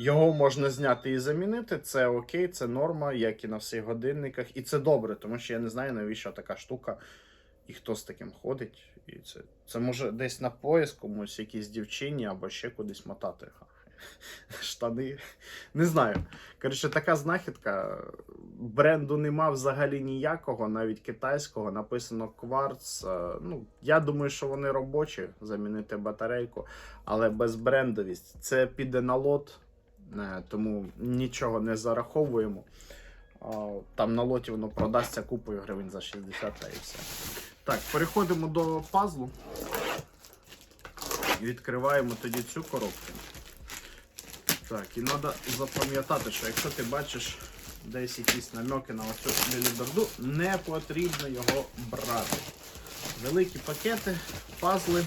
Його можна зняти і замінити. Це окей, це норма, як і на всіх годинниках. І це добре, тому що я не знаю, навіщо така штука і хто з таким ходить. І це, це може десь на пояс комусь, якійсь дівчині або ще кудись мотати. Штани. Не знаю. Коротше, така знахідка. Бренду нема взагалі ніякого, навіть китайського. Написано кварц. Е, Ну, я думаю, що вони робочі, замінити батарейку, але безбрендовість. Це піде на лот, тому нічого не зараховуємо. Там на лоті воно продасться купою гривень за 60 та і все. Так, переходимо до пазлу. Відкриваємо тоді цю коробку. Так, і треба запам'ятати, що якщо ти бачиш десь якісь намеки на оцю біліберду, не потрібно його брати. Великі пакети, пазли,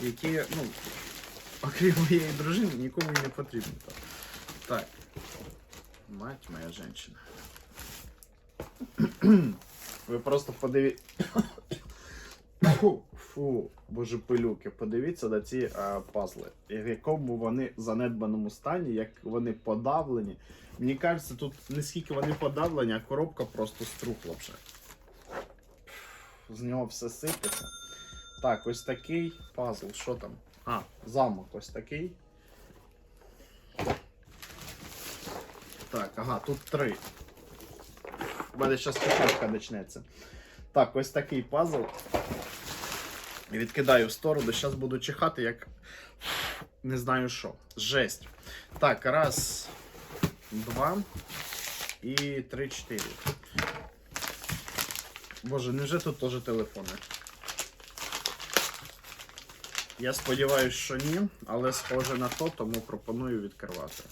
які, ну, окрім моєї дружини, нікому не потрібно. Так. Мать моя жінка. Ви просто подивіться. Фу, фу, боже пилюки, подивіться на ці а, пазли. В якому вони занедбаному стані, як вони подавлені. Мені кажеться, тут не скільки вони подавлені, а коробка просто струхла вже. З нього все сипеться. Так, ось такий пазл. Що там? А, замок ось такий. Так, ага, тут три. У мене зараз чекашка почнеться. Так, ось такий пазл. Відкидаю в сторону. Зараз буду чихати, як не знаю що. Жесть. Так, раз, два і три, чотири. Боже, невже тут теж телефони? Я сподіваюся, що ні, але схоже на то, тому пропоную відкривати.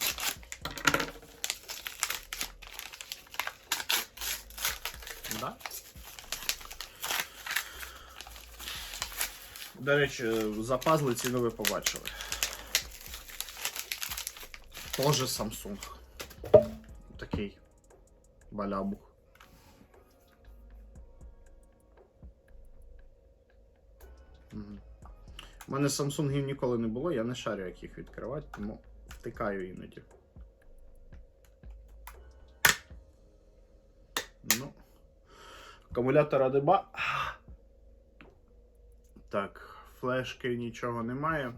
Да? До речі, за пазли ціну ви побачили. Тоже Samsung. Такий балябух. Мгм. У мене Samsungів ніколи не було, я не шарю, як їх відкривати, тому втикаю іноді. Ну. Акумулятора деба. Так, флешки нічого немає.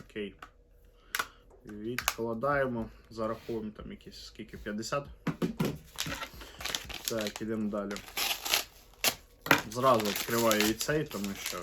Окей. Відкладаємо, зараховуємо там якісь скільки 50. Так, ідемо далі. Зразу відкриваю і цей, тому що